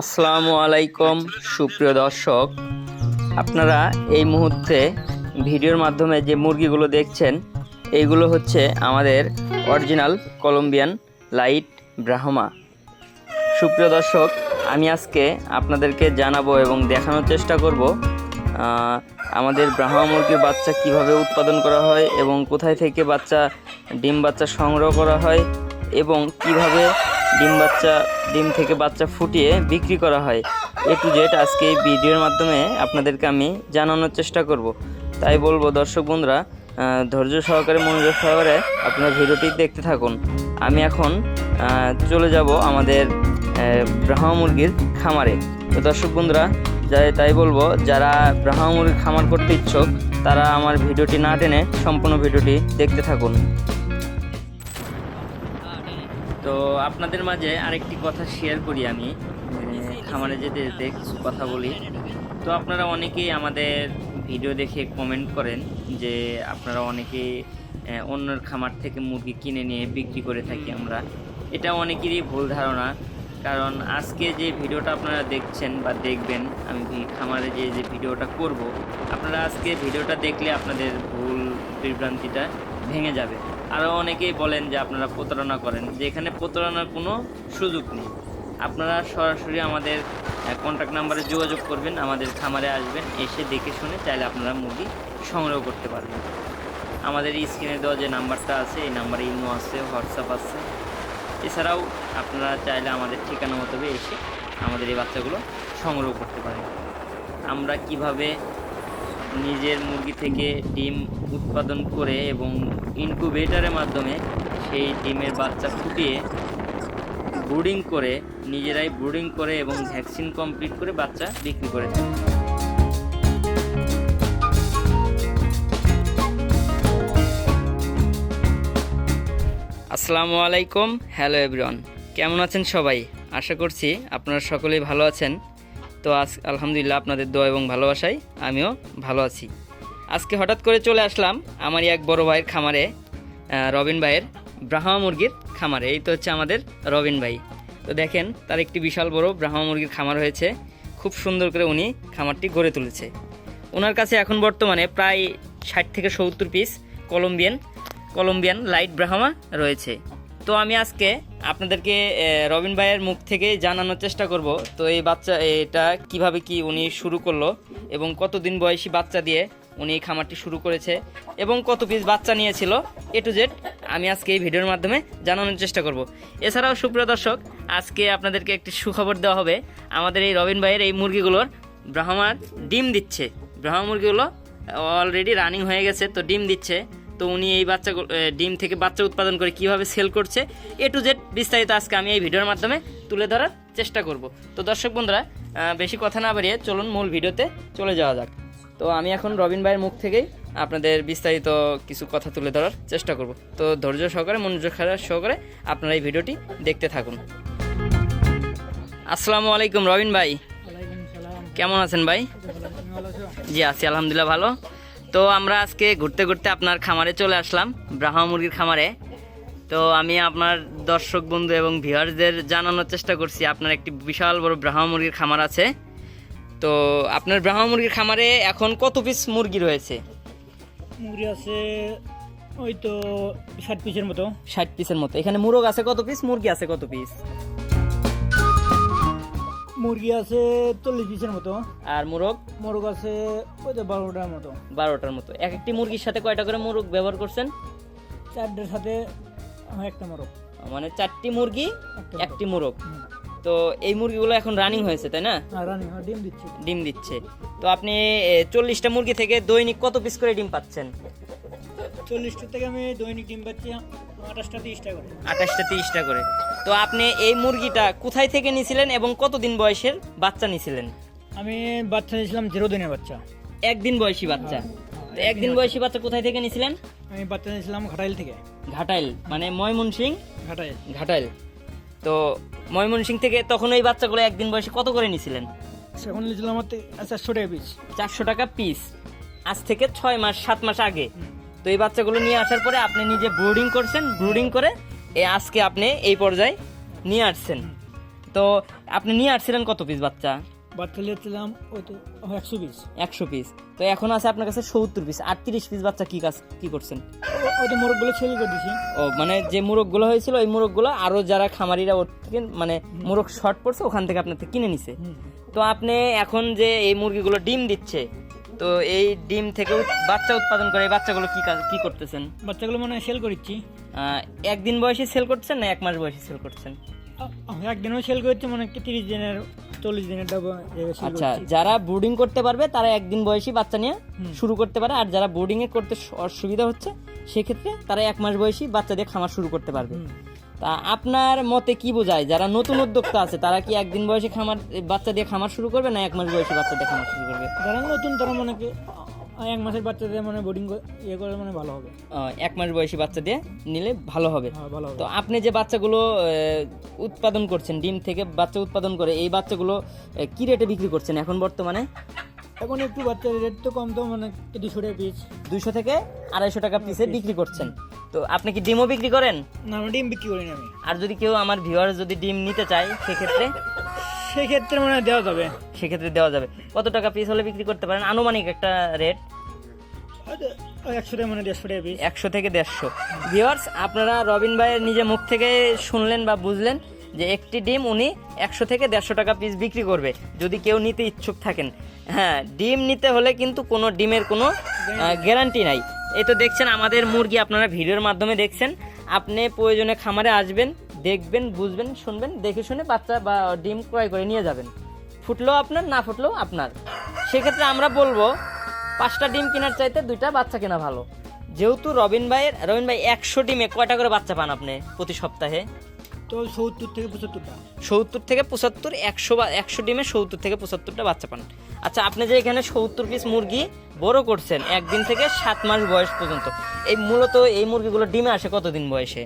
আসসালামু আলাইকুম, সুপ্রিয় দর্শক। আপনারা এই মুহূর্তে ভিডিওর মাধ্যমে যে মুরগিগুলো দেখছেন, এইগুলো হচ্ছে আমাদের অরিজিনাল কলম্বিয়ান লাইট ব্রাহ্মা। সুপ্রিয় দর্শক, আমি আজকে আপনাদেরকে জানাব এবং দেখানোর চেষ্টা করব আমাদের ব্রাহ্মা মুরগির বাচ্চা কীভাবে উৎপাদন করা হয় এবং কোথায় থেকে বাচ্চা, ডিম বাচ্চা সংগ্রহ করা হয় এবং কীভাবে ডিম বাচ্চা, ডিম থেকে বাচ্চা ফুটিয়ে বিক্রি করা হয়। এ টু জেড আজকে এই ভিডিওর মাধ্যমে আপনাদেরকে আমি জানানোর চেষ্টা করব। তাই বলব, দর্শক বন্ধুরা ধৈর্য সহকারে, মনোযোগ সহকারে আপনারা ভিডিওটি দেখতে থাকুন। আমি এখন চলে যাব আমাদের ব্রাহ্মা মুরগির খামারে। তো দর্শক বন্ধুরা, যাই, তাই বলব, যারা ব্রাহ্মা মুরগির খামার করতে ইচ্ছুক, তারা আমার ভিডিওটি না টেনে সম্পূর্ণ ভিডিওটি দেখতে থাকুন। তো আপনাদের মাঝে আরেকটি কথা শেয়ার করি আমি খামারে যেতে যেতে কিছু কথা বলি। তো আপনারা অনেকেই আমাদের ভিডিও দেখে কমেন্ট করেন যে আপনারা অনেকেই অন্যের খামার থেকে মুরগি কিনে নিয়ে বিক্রি করে থাকি আমরা। এটা অনেকেরই ভুল ধারণা, কারণ আজকে যে ভিডিওটা আপনারা দেখছেন বা দেখবেন, আমি খামারে যে যে ভিডিওটা করব, আপনারা আজকে ভিডিওটা দেখলে আপনাদের ভুল বিভ্রান্তিটা ভেঙে যাবে। আরও অনেকেই বলেন যে আপনারা প্রতারণা করেন, যে এখানে প্রতারণার কোনো সুযোগ নেই। আপনারা সরাসরি আমাদের কন্ট্যাক্ট নাম্বারে যোগাযোগ করবেন, আমাদের খামারে আসবেন, এসে দেখে শুনে চাইলে আপনারা মুরগি সংগ্রহ করতে পারবেন। আমাদের স্ক্রিনে দেওয়া যে নাম্বারটা আছে, এই নাম্বারে ইমো আছে, হোয়াটসঅ্যাপ আছে। এছাড়াও আপনারা চাইলে আমাদের ঠিকানা মতো এসে আমাদের এই বাচ্চাগুলো সংগ্রহ করতে পারেন। আমরা কীভাবে নিজের মুরগি থেকে ডিম উৎপাদন করে এবং ইনকুবেটারের মাধ্যমে সেই ডিমের বাচ্চা ফুটিয়ে ব্রুডিং করে, নিজেরাই ব্রুডিং করে এবং ভ্যাকসিন কমপ্লিট করে বাচ্চা বিক্রি করে। থাকি আসসালামু আলাইকুম, হ্যালো এভরিওয়ান। কেমন আছেন সবাই? আশা করছি আপনারা সকলেই ভালো আছেন। তো আজ আলহামদুলিল্লাহ আপনাদের দোয়া এবং ভালোবাসায় আমিও ভালো আছি। আজকে হঠাৎ করে চলে আসলাম আমারই এক বড় ভাইয়ের খামারে রবিন ভাইয়ের ব্রাহ্মা মুরগির খামারে। এই তো হচ্ছে আমাদের রবিন ভাই। তো দেখেন, তার একটি বিশাল বড় ব্রাহ্মা মুরগির খামার হয়েছে। খুব সুন্দর করে উনি খামারটি গড়ে তুলেছে। ওনার কাছে এখন বর্তমানে প্রায় ষাট থেকে সত্তর piece Colombian Colombian light Brahma রয়েছে। তো আমি আজকে আপনাদেরকে রবিন ভাইয়ের মুখ থেকে জানানোর চেষ্টা করব। তো এই বাচ্চা, এটা কীভাবে কি উনি শুরু করল এবং কতদিন বয়সী বাচ্চা দিয়ে উনি এই খামারটি শুরু করেছে এবং কত পিস বাচ্চা নিয়েছিল এ টু জেড আমি আজকে এই ভিডিওর মাধ্যমে জানানোর চেষ্টা করব। এছাড়াও সুপ্রিয় দর্শক, আজকে আপনাদেরকে একটি সুখবর দেওয়া হবে। আমাদের এই রবিন ভাইয়ের এই মুরগিগুলোর ব্রাহ্মার ডিম দিচ্ছে। ব্রাহ্মা মুরগিগুলো অলরেডি রানিং হয়ে গেছে, তো ডিম দিচ্ছে। তো উনি এই বাচ্চা ডিম থেকে বাচ্চা উৎপাদন করে কীভাবে সেল করছে এ টু জেড বিস্তারিত আজকে আমি এই ভিডিওর মাধ্যমে তুলে ধরার চেষ্টা করব। তো দর্শক বন্ধুরা বেশি কথা না বাড়িয়ে চলুন মূল ভিডিওতে চলে যাওয়া যাক। তো আমি এখন রবিন ভাইয়ের মুখ থেকেই আপনাদের বিস্তারিত কিছু কথা তুলে ধরার চেষ্টা করব। তো ধৈর্য সহকারে মনোযোগ সহকারে আপনারা এই ভিডিওটি দেখতে থাকুন। আসসালামু আলাইকুম রবিন ভাই। কেমন আছেন ভাই? জি আছি আলহামদুলিল্লাহ ভালো। তো আমরা আজকে ঘুরতে ঘুরতে আপনার খামারে চলে আসলাম ব্রাহ্মা মুরগির খামারে। তো আমি আপনার দর্শক বন্ধু এবং ভিউয়ার্সদের জানানোর চেষ্টা করছি আপনার একটি বিশাল বড় ব্রাহ্মা মুরগির খামার আছে। তো আপনার ব্রাহ্মা মুরগির খামারে এখন কত পিস মুরগি রয়েছে? মুরগি আছে ওই তো ষাট পিসের মতো। ষাট পিসের মতো। এখানে মুরগ আছে কত পিস মুরগি আছে কত পিস মুরগি আছে চল্লিশ পিসের মতো। আর মুরগ? মোরগ আছে ওই তো বারোটার মতো। বারোটার মতো। এক একটি মুরগির সাথে কয়টা করে মুরগ ব্যবহার করছেন? চারটার সাথে একটা মোরগ। মানে চারটি মুরগি একটি মুরগ। তো এই মুরগিগুলো এখন রানিং হয়েছে তাই না? আর হ্যাঁ ডিম দিচ্ছি। ডিম দিচ্ছে। তো আপনি চল্লিশটা মুরগি থেকে দৈনিক কত পিস করে ডিম পাচ্ছেন? চল্লিশটা থেকে আমি দৈনিক ডিম পাচ্ছি আঠাশটা তিরিশটা করে। তো আপনি এই মুরগিটা কোথায় থেকে নিয়েছিলেন এবং কতদিন বয়সের বাচ্চা নিয়েছিলেন আমি বাচ্চা নিয়েছিলাম জিরো দিনের বাচ্চা। একদিন বয়সী বাচ্চা। তো একদিন বয়সী বাচ্চা কোথায় থেকে নিয়েছিলেন আমি বাচ্চা নিয়েছিলাম ঘাটাইল থেকে। ঘাটাইল মানে ময়মনসিং? ঘাটাইল। ঘাটাইল। তো ময়মনসিং থেকে তখন ওই বাচ্চাগুলো একদিন বয়সে কত করে নিয়েছিলেন সেখানে নিয়েছিলাম আমার চারশো টাকা পিস চারশো টাকা পিস আজ থেকে ছয় মাস সাত মাস আগে। তো এই বাচ্চাগুলো নিয়ে আসার পরে আপনি নিজে ব্রুডিং করছেন ব্রুডিং করে এ আজকে আপনি এই পর্যায়ে নিয়ে আসছেন। তো আপনি নিয়ে আসছিলেন কত পিস বাচ্চা? বাচ্চা লিয়েছিলাম ওই তো একশো পিস একশো পিস তো এখন আছে আপনার কাছে সত্তর পিস আটত্রিশ পিস বাচ্চা কি কাজ কি করছেন? ওই তো মোরগগুলো ছেলে করে দিছি। ও মানে যে মুরগগুলো হয়েছিল ওই মুরগগুলো আরও যারা খামারিরা ওর থেকে মানে মুরগ শর্ট পড়ছে ওখান থেকে আপনার থেকে কিনে নিছে। তো আপনি এখন যে এই মুরগিগুলো ডিম দিচ্ছে তো এই ডিম থেকে বাচ্চা উৎপাদন করে এই বাচ্চাগুলো কি কাজ- কি করতেছেন? বাচ্চাগুলো মনে হয় সেল করছি একদিন বয়সে সেল করছেন না এক মাস বয়সে সেল করছেন? একদিনও সেল করছি মনে কি তিরিশ দিনের চল্লিশ দিনের আচ্ছা যারা বোর্ডিং করতে পারবে তারা একদিন বয়সী বাচ্চা নিয়ে শুরু করতে পারে। আর যারা বোর্ডিং এ করতে অসুবিধা হচ্ছে সেক্ষেত্রে তারা এক মাস বয়সী বাচ্চা দিয়ে খামার শুরু করতে পারবে। তা আপনার মতে কি বোঝায়? যারা নতুন উদ্যোক্তা আছে তারা কি একদিন বয়সে খামার বাচ্চা দিয়ে খামার শুরু করবে না এক মাস বয়সী বাচ্চা দিয়ে খামার শুরু করবে? যারা নতুন তারা মনে এক মাসের বাচ্চা দিয়ে মানে বোর্ডিং ইয়ে করে মানে ভালো হবে। এক মাস বয়সী বাচ্চা দিয়ে নিলে ভালো হবে। হ্যাঁ তো আপনি যে বাচ্চাগুলো উৎপাদন করছেন ডিম থেকে বাচ্চা উৎপাদন করে এই বাচ্চাগুলো কি রেটে বিক্রি করছেন এখন বর্তমানে? এখন একটু বাচ্চার রেট তো কম তো মানে দুশো টাকা পিস দুইশো থেকে আড়াইশো টাকা পিসে বিক্রি করছেন। তো আপনি কি ডিমও বিক্রি করেন? না আমি ডিম বিক্রি করি না আমি। আর যদি কেউ আমার ভিউয়ার যদি ডিম নিতে চায় সেক্ষেত্রে? সেক্ষেত্রে মানে দেওয়া যাবে। সেক্ষেত্রে দেওয়া যাবে। কত টাকা পিস হলে বিক্রি করতে পারেন? আনুমানিক একটা রেট একশো থেকে দেড়শো। ভিউয়ার্স আপনারা রবিন ভাইয়ের নিজে মুখ থেকে শুনলেন বা বুঝলেন যে একটি ডিম উনি একশো থেকে দেড়শো টাকা পিস বিক্রি করবে যদি কেউ নিতে ইচ্ছুক থাকেন। হ্যাঁ ডিম নিতে হলে কিন্তু কোনো ডিমের কোনো গ্যারান্টি নাই। এই তো দেখছেন আমাদের মুরগি আপনারা ভিডিওর মাধ্যমে দেখছেন। আপনি প্রয়োজনে খামারে আসবেন, দেখবেন, বুঝবেন, শুনবেন, দেখে শুনে বাচ্চা বা ডিম ক্রয় করে নিয়ে যাবেন। ফুটলেও আপনার, না ফুটলেও আপনার। সেক্ষেত্রে আমরা বলব, পাঁচটা ডিম কেনার চাইতে দুইটা বাচ্চা কেনা ভালো। যেহেতু রবিন ভাইয়ের, রবিন ভাই একশো ডিমে কয়টা করে বাচ্চা পান আপনি প্রতি সপ্তাহে? তো সত্তর থেকে পঁচাত্তরটা। সত্তর থেকে পঁচাত্তর একশো বা একশো ডিমে সত্তর থেকে পঁচাত্তরটা বাচ্চা পান। আচ্ছা আপনি যে এখানে সত্তর পিস মুরগি বড় করছেন একদিন থেকে সাত মাস বয়স পর্যন্ত এই মূলত এই মুরগিগুলো ডিমে আসে কতদিন বয়সে?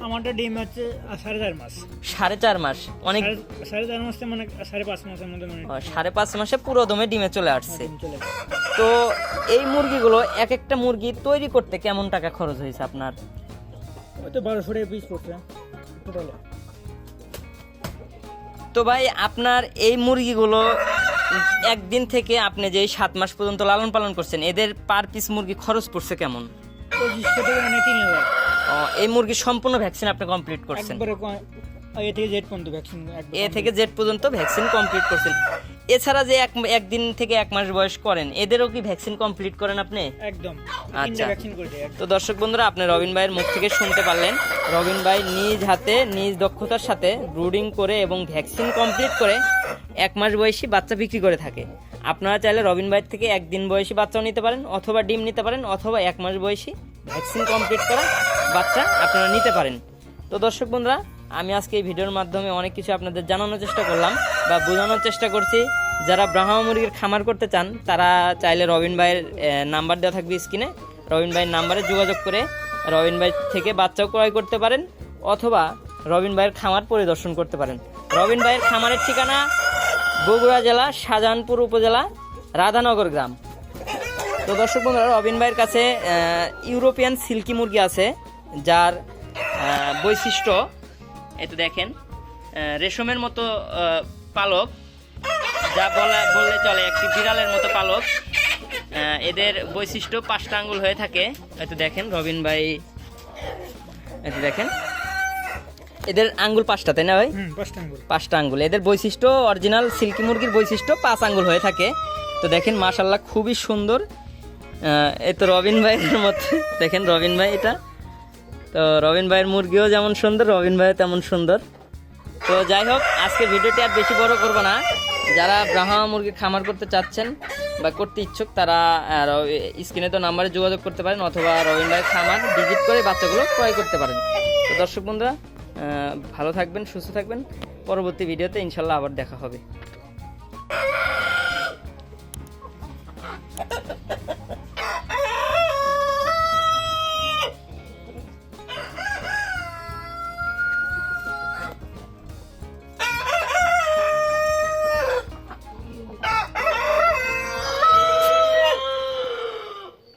আমারটা ডিম হচ্ছে সাড়ে চার মাস। সাড়ে চার মাস অনেক সাড়ে- চার মাসে মানে সাড়ে পাঁচ মাসের মধ্যে মানে সাড়ে পাঁচ মাসে পুরো দমে ডিমে চলে আসছে। তো এই মুরগিগুলো এক একটা মুরগি তৈরি করতে কেমন টাকা খরচ হয়েছে আপনার? ওই তো বারোশো টাকা পিস পড়ছে। তো ভাই আপনার এই মুরগিগুলো একদিন থেকে আপনি যে সাত মাস পর্যন্ত লালন পালন করছেন এদের পার পিস মুরগি খরচ পড়ছে কেমন? পঁচিশশো থেকে মানে তিন হাজার। এই মুরগি সম্পূর্ণ ভ্যাকসিন আপনি কমপ্লিট করছেন। এ থেকে জেড পর্যন্ত ভ্যাকসিন এ থেকে জেড পর্যন্ত ভ্যাকসিন কমপ্লিট করছেন। এছাড়া যে এক একদিন থেকে এক মাস বয়স করেন এদেরও কি ভ্যাকসিন কমপ্লিট করেন আপনি? একদম। আচ্ছা। তো দর্শক বন্ধুরা আপনি রবিন ভাইয়ের মুখ থেকে শুনতে পারলেন। রবিন ভাই নিজ হাতে নিজ দক্ষতার সাথে ব্রুডিং করে এবং ভ্যাকসিন কমপ্লিট করে এক মাস বয়সী বাচ্চা বিক্রি করে থাকে। আপনারা চাইলে রবিন ভাইয়ের থেকে একদিন বয়সী বাচ্চাও নিতে পারেন অথবা ডিম নিতে পারেন অথবা এক মাস বয়সী ভ্যাকসিন কমপ্লিট করা বাচ্চা আপনারা নিতে পারেন। তো দর্শক বন্ধুরা আমি আজকে এই ভিডিওর মাধ্যমে অনেক কিছু আপনাদের জানানোর চেষ্টা করলাম বা বোঝানোর চেষ্টা করছি। যারা ব্রাহ্মা মুরগির খামার করতে চান, তারা চাইলে রবিন ভাইয়ের নাম্বার দেওয়া থাকবে স্ক্রিনে। রবিন ভাইয়ের নাম্বারে যোগাযোগ করে রবিন ভাই থেকে বাচ্চাও ক্রয় করতে পারেন অথবা রবিন ভাইয়ের খামার পরিদর্শন করতে পারেন। রবিন ভাইয়ের খামারের ঠিকানা বগুড়া জেলা, শাহজাহানপুর উপজেলা, রাধানগর গ্রাম। তো দর্শক বন্ধুরা, রবিন ভাইয়ের কাছে ইউরোপিয়ান সিল্কি মুরগি আছে, যার বৈশিষ্ট্য এই তো দেখেন রেশমের মতো পালক। যা বলা বললে চলে একটি বিড়ালের মতো পালক। এদের বৈশিষ্ট্য পাঁচটা আঙ্গুল হয়ে থাকে। হয়তো দেখেন রবিন ভাই। তো দেখেন। এদের আঙ্গুল পাঁচটা তাই না ভাই? পাঁচটা আঙ্গুল। এদের বৈশিষ্ট্য অরিজিনাল সিল্কি মুরগির বৈশিষ্ট্য পাঁচ আঙ্গুল হয়ে থাকে। তো দেখেন মাশাল্লাহ খুবই সুন্দর। আহ, এই তো রবিন ভাইয়ের মতো। দেখেন রবিন ভাই এটা তো রবিন ভাইয়ের মুরগিও যেমন সুন্দর, রবিন ভাইও তেমন সুন্দর। তো যাই হোক, আজকে ভিডিওটি আর বেশি বড় করব না। যারা ব্রাহ্মা মুরগি খামার করতে চাচ্ছেন বা করতে ইচ্ছুক, তারা স্ক্রিনে তো নাম্বারে যোগাযোগ করতে পারেন অথবা রবিন ভাইয়ের খামার ভিজিট করে বাচ্চাগুলো ক্রয় করতে পারেন। তো দর্শক বন্ধুরা ভালো থাকবেন, সুস্থ থাকবেন। পরবর্তী ভিডিওতে ইনশাল্লাহ আবার দেখা হবে।